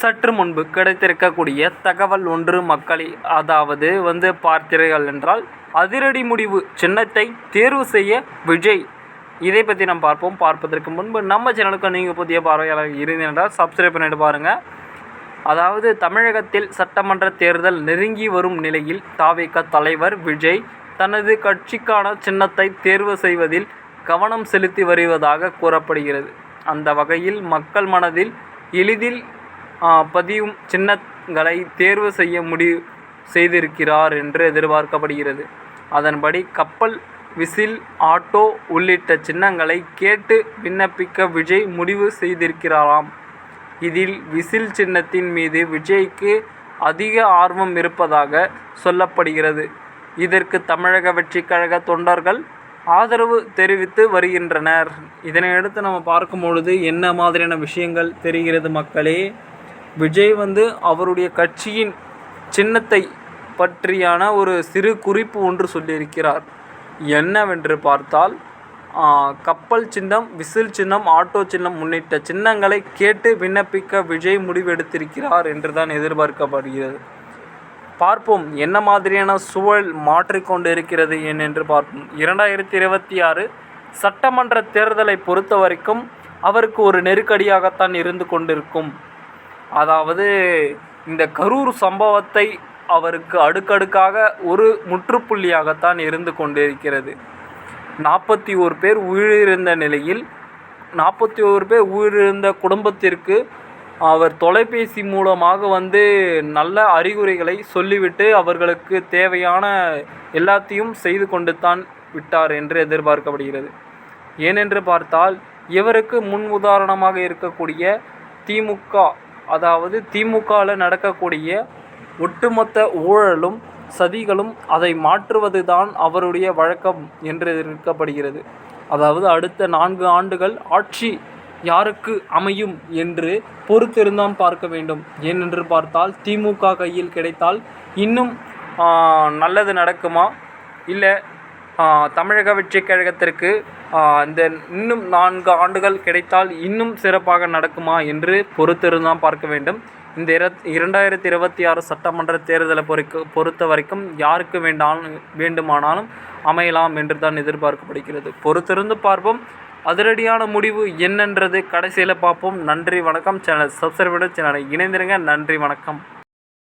சற்று முன்பு கிடைத்திருக்கக்கூடிய தகவல் ஒன்று மக்களை அதாவது வந்து பார்த்தீர்கள் என்றால் அதிரடி முடிவு சின்னத்தை தேர்வு செய்ய விஜய். இதை பற்றி நாம் பார்ப்போம். பார்ப்பதற்கு முன்பு நம்ம சேனலுக்கு நீங்கள் புதிய பார்வையாளர் இருந்தீர்கள் சப்ஸ்கிரைப் பண்ணிட்டு பாருங்கள் அதாவது தமிழகத்தில் சட்டமன்ற தேர்தல் நெருங்கி வரும் நிலையில் தாவேக தலைவர் விஜய் தனது கட்சிக்கான சின்னத்தை தேர்வு செய்வதில் கவனம் செலுத்தி வருவதாக கூறப்படுகிறது. அந்த வகையில் மக்கள் மனதில் எளிதில் பதியும் சின்னங்களை தேர்வு செய்ய முடிவு செய்திருக்கிறார் என்று எதிர்பார்க்கப்படுகிறது. அதன்படி கப்பல் விசில் ஆட்டோ உள்ளிட்ட சின்னங்களை கேட்டு விண்ணப்பிக்க விஜய் முடிவு செய்திருக்கிறாராம். இதில் விசில் சின்னத்தின் மீது விஜய்க்கு அதிக ஆர்வம் இருப்பதாக சொல்லப்படுகிறது. இதற்கு தமிழக வெற்றிக் கழக தொண்டர்கள் ஆதரவு தெரிவித்து வருகின்றனர். இதனையடுத்து நம்ம பார்க்கும் பொழுது என்ன மாதிரியான விஷயங்கள் தெரிகிறது மக்களே? விஜய் வந்து அவருடைய கட்சியின் சின்னத்தை பற்றியான ஒரு சிறு குறிப்பு ஒன்று சொல்லியிருக்கிறார். என்னவென்று பார்த்தால் கப்பல் சின்னம் விசில் சின்னம் ஆட்டோ சின்னம் உள்ளிட்ட சின்னங்களை கேட்டு விண்ணப்பிக்க விஜய் முடிவெடுத்திருக்கிறார் என்று தான் எதிர்பார்க்கப்படுகிறது. பார்ப்போம் என்ன மாதிரியான சூழல் மாற்றிக்கொண்டு இருக்கிறது என்று பார்ப்போம். இரண்டாயிரத்தி இருபத்தி ஆறு சட்டமன்ற தேர்தலை பொறுத்த வரைக்கும் அவருக்கு ஒரு நெருக்கடியாகத்தான் இருந்து கொண்டிருக்கும். அதாவது இந்த கரூர் சம்பவத்தை அவருக்கு அடுக்கடுக்காக ஒரு முற்றுப்புள்ளியாகத்தான் இருந்து கொண்டிருக்கிறது. நாற்பத்தி ஓரு பேர் உயிரிழந்த நிலையில் நாற்பத்தி ஓரு பேர் உயிரிழந்த குடும்பத்திற்கு அவர் தொலைபேசி மூலமாக வந்து நல்ல அறிகுறிகளை சொல்லிவிட்டு அவர்களுக்கு தேவையான எல்லாத்தையும் செய்து கொண்டு தான் விட்டார் என்று எதிர்பார்க்கப்படுகிறது. ஏனென்று பார்த்தால் இவருக்கு முன் உதாரணமாக இருக்கக்கூடிய திமுக அதாவது திமுகவில் நடக்கக்கூடிய ஒட்டுமொத்த ஊழலும் சதிகளும் அதை மாற்றுவது தான் அவருடைய வழக்கம் என்று எதிர்க்கப்படுகிறது. அதாவது அடுத்த நான்கு ஆண்டுகள் ஆட்சி யாருக்கு அமையும் என்று பொறுத்திருந்தான் பார்க்க வேண்டும். ஏனென்று பார்த்தால் திமுக கையில் கிடைத்தால் இன்னும் நல்லது நடக்குமா? இல்லை தமிழக வெற்றிக் கழகத்திற்கு இந்த இன்னும் நான்கு ஆண்டுகள் கிடைத்தால் இன்னும் சிறப்பாக நடக்குமா என்று பொறுத்திருந்தான் பார்க்க வேண்டும். இந்த இர இரண்டாயிரத்தி இருபத்தி ஆறு சட்டமன்ற தேர்தலை பொறுக்க பொறுத்த வரைக்கும் யாருக்கு வேண்டாலும் வேண்டுமானாலும் அமையலாம் என்று தான் எதிர்பார்க்கப்படுகிறது. பொறுத்திருந்து பார்ப்போம். அதிரடியான முடிவு என்னன்றது கடைசியில் பார்ப்போம். நன்றி வணக்கம். சேனல் சப்ஸ்கிரைப் சேனலை இணைந்திருங்க. நன்றி வணக்கம்.